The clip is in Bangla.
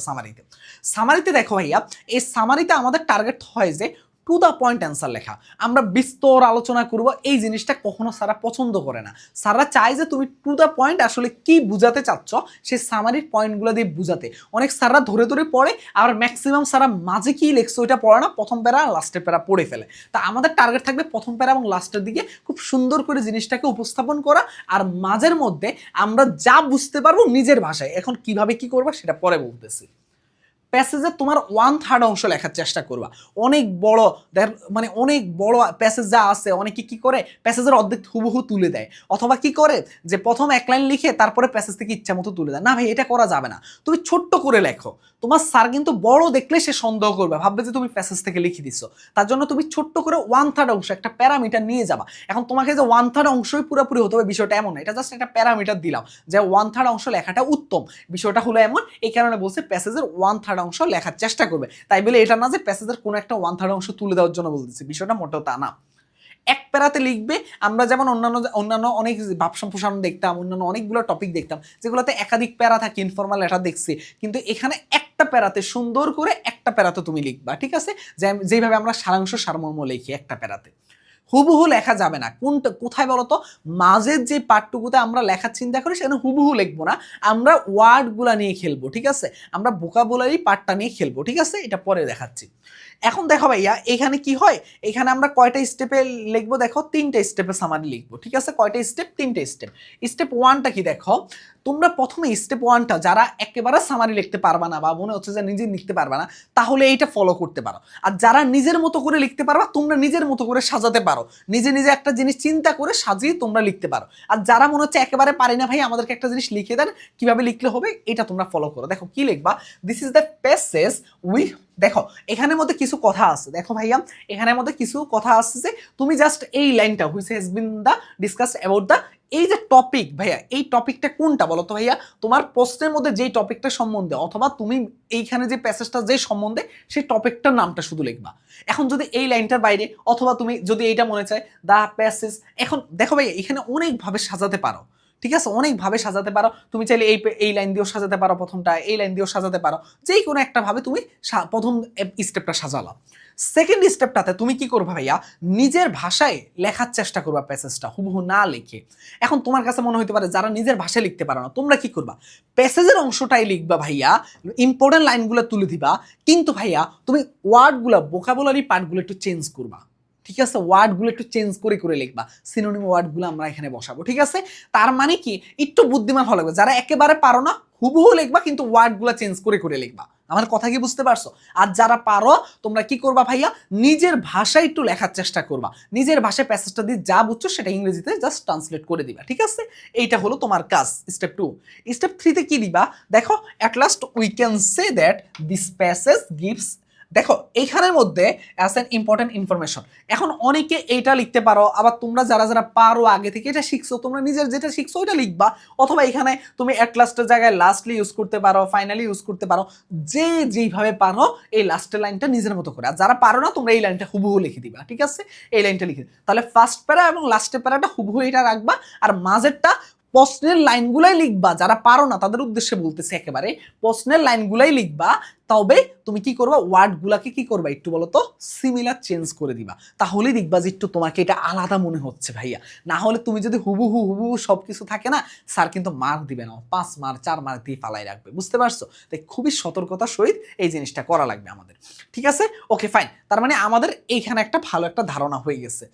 সামারিতে সামারিতে দেখো ভাইয়া এই সামারিতে আমাদের টার্গেট হয় যে টু দ্য পয়েন্ট অ্যান্সার লেখা। আমরা বিস্তর আলোচনা করব, এই জিনিসটা কখনো সারা পছন্দ করে না। সারা চায় যে তুমি টু দ্য পয়েন্ট আসলে কি বুঝাতে চাচ্ছ সেই সামারির পয়েন্টগুলো দিয়ে বুঝাতে। অনেক সাররা ধরে ধরে পড়ে আর ম্যাক্সিমাম সারা মাঝে কি লেখছে ওইটা পড়ে না, প্রথম প্যারা লাস্টের প্যারা পড়ে ফেলে। তা আমাদের টার্গেট থাকবে প্রথম প্যারা এবং লাস্টের দিকে খুব সুন্দর করে জিনিসটাকে উপস্থাপন করা, আর মাঝের মধ্যে আমরা যা বুঝতে পারব নিজের ভাষায়। এখন কীভাবে কি করব সেটা পরে বলতেছি। প্যাসেজে তোমার ওয়ান থার্ড অংশ লেখার চেষ্টা করবা। অনেক বড় মানে অনেক বড় প্যাসেজ যা আছে, অনেকে কি করে প্যাসেজের অর্ধেক হুবহু তুলে দেয়। অথবা কি করে, যে প্রথম এক লাইন লিখে তারপরে প্যাসেজ থেকে ইচ্ছা মতো তুলে দেয়। না ভাই, এটা করা যাবে না। তুমি ছোট্ট করে লেখো। তোমার স্যার কিন্তু বড় দেখলে সে সন্দেহ করবে। ভাববে যে তুমি প্যাসেজ থেকে লিখে দিছো। তার জন্য তুমি ছোট্ট করে ওয়ান থার্ড অংশ, একটা প্যারামিটার নিয়ে যাবা। এখন তোমাকে যে ওয়ান থার্ড অংশই পুরোপুরি হতে হবে, বিষয়টা এমন না। এটা জাস্ট একটা প্যারামিটার দিলাম যে ওয়ান থার্ড অংশ লেখাটা উত্তম। বিষয়টা হলো এমন, এই কারণে বলছে প্যাসেজের ওয়ান থার্ড অংশ লেখার চেষ্টা করবে। তাই বলে এটা না যে প্যাসেজের কোনো একটা ওয়ান থার্ড অংশ তুলে দেওয়ার জন্য বলতেছি। বিষয়টা মোটেও তা না। এক প্যারাতে লিখবে, আমরা যেমন অন্যান্য অন্যান্য অনেক ভাব সম্প্রসারণ দেখতাম, অন্যান্য অনেকগুলো টপিক দেখতাম, যেগুলোতে একাধিক প্যারা থাকে ইনফর্মাল লেটার দেখছি। কিন্তু এখানে একটা প্যারাতে সুন্দর করে একটা প্যারাতে তুমি লিখবা, ঠিক আছে? যেইভাবে আমরা সারাংশ সারমর্ম লিখি একটা প্যারাতে। হুবহু লেখা যাবে না। কোনটা, কোথায় বলতো? মাঝের যে পার্টটুকুতে আমরা লেখার চিন্তা করি, সেখানে হুবহু লিখব না। আমরা ওয়ার্ডগুলা নিয়ে খেলব, ঠিক আছে? আমরা বোকাবুলারি পার্টটা নিয়ে খেলব, ঠিক আছে? এটা পরে দেখাচ্ছি। এখন দেখো ভাইয়া, এখানে কি হয়? এখানে আমরা কয়টা স্টেপে লিখব? দেখো, তিনটা স্টেপে সামারি লিখব, ঠিক আছে? কয়টা স্টেপ তিনটে স্টেপ স্টেপ ওয়ানটা কি দেখো? তোমরা প্রথমে স্টেপ ওয়ানটা যারা একেবারে সামারি লিখতে পারবা না বা মনে হচ্ছে যে নিজে লিখতে পারবা না, তাহলে এইটা ফলো করতে পারো। আর যারা নিজের মতো করে লিখতে পারবা, তোমরা নিজের মতো করে সাজাতে পারো। নিজে নিজে একটা জিনিস চিন্তা করে সাজিয়ে তোমরা লিখতে পারো। আর যারা মনে হচ্ছে একেবারে পারি না ভাই, আমাদেরকে একটা জিনিস লিখে দেন, কীভাবে লিখলে হবে, এটা তোমরা ফলো করো। দেখো কি লিখবা? This is the pieces we দেখো, এখানের মধ্যে কিছু কথা আছে। দেখো ভাইয়া, এখানের মধ্যে কিছু কথা আছে যে, তুমি জাস্ট এই লাইনটা which has been the discuss about the এই যে টপিক ভাইয়া, এই টপিকটা কোনটা বলো তো ভাইয়া? তোমার প্রশ্নের মধ্যে যেই টপিকটা সম্বন্ধে, অথবা তুমি এইখানে যে প্যাসেজটা যে সম্বন্ধে, সেই টপিকটার নামটা শুধু লিখবা। এখন যদি এই লাইনটার বাইরে, অথবা তুমি যদি এইটা মনে চায় দ্য প্যাসেজ এখন দেখো ভাইয়া, এখানে অনেকভাবে সাজাতে পারো। ঠিক আছে? অনেকভাবে সাজাতে পারো। তুমি চাইলে এই এই লাইন দিয়েও সাজাতে পারো প্রথমটা, এই লাইন দিয়েও সাজাতে পারো। যেই কোনো একটা ভাবে তুমি প্রথম স্টেপটা সাজালা সেকেন্ড স্টেপটাতে তুমি কি করবে ভাইয়া? নিজের ভাষায় লেখার চেষ্টা করবা প্যাসেজটা হুবহু না লিখে। এখন তোমার কাছে মনে হতে পারে যারা নিজের ভাষায় লিখতে পারো না, তোমরা কি করবা? প্যাসেজের অংশটাই লিখবা ভাইয়া ইম্পর্টেন্ট লাইনগুলো তুলে দিবা। কিন্তু ভাইয়া, তুমি ওয়ার্ডগুলো বোকাবুলারি পার্টগুলো একটু চেঞ্জ করবা। ঠিক আছে? ওয়ার্ডগুলো একটু চেঞ্জ করে করে লিখবা। সিনোনিম ওয়ার্ডগুলো আমরা এখানে বসাবো, ঠিক আছে? তার মানে কি? একটু বুদ্ধিমান হওয়া লাগবে। যারা একেবারে পারো না, হুবহু লিখবা, কিন্তু ওয়ার্ডগুলো চেঞ্জ করে করে লিখবা। আমার কথা কি বুঝতে পারছ? আর যারা পারো, তোমরা কি করবা ভাইয়া? নিজের ভাষায় একটু লেখার চেষ্টা করবা। নিজের ভাষায় প্যাসেজটা দিয়ে যা বুঝছ, সেটা ইংরেজিতে জাস্ট ট্রান্সলেট করে দিবা, ঠিক আছে? এইটা হলো তোমার কাজ স্টেপ টু স্টেপ থ্রিতে কি দিবা? দেখো at last we can say that this passage gives দেখো, এইখানের মধ্যে অ্যাজ অ্যান ইম্পর্টেন্ট ইনফরমেশন এখন অনেকে এইটা লিখতে পারো, আবার তোমরা যারা যারা পারো আগে থেকে এটা শিখছো, তোমরা নিজের যেটা শিখছো ওইটা লিখবা, অথবা এখানে তুমি অ্যাট লাস্টের জায়গায় লাস্টলি ইউজ করতে পারো ফাইনালি ইউজ করতে পারো, যে যেইভাবে পারো এই লাস্টের লাইনটা নিজের মতো করে। আর যারা পারো না, তোমরা এই লাইনটা হুবহু লিখে দিবা, ঠিক আছে? এই লাইনটা লিখে। তাহলে ফার্স্ট প্যারা এবং লাস্টের প্যারাটা হুবহু এটা রাখবা, আর মাঝেরটা প্রশ্নের লাইনগুলাই লিখবা, যারা পারো না তাদের উদ্দেশ্যে বলতেছে একেবারে, প্রশ্নের লাইনগুলাই লিখবা, তবে তুমি কি করবা, ওয়ার্ডগুলাকে কি করবা একটু বলো তো সিমিলার চেঞ্জ করে দিবা। তাহলেই দেখবা যে একটু তোমাকে এটা আলাদা মনে হচ্ছে ভাইয়া। না হলে তুমি যদি হুবহু হুবহু সব কিছু থাকে না, স্যার কিন্তু মার্ক দিবে না। পাঁচ মার্ক চার মার্ক দিয়ে পালাই রাখবে, বুঝতে পারছ? তাই খুবই সতর্কতার সহিত এই জিনিসটা করা লাগবে আমাদের। ঠিক আছে? ওকে ফাইন তার মানে আমাদের এইখানে একটা ভালো একটা ধারণা হয়ে গেছে।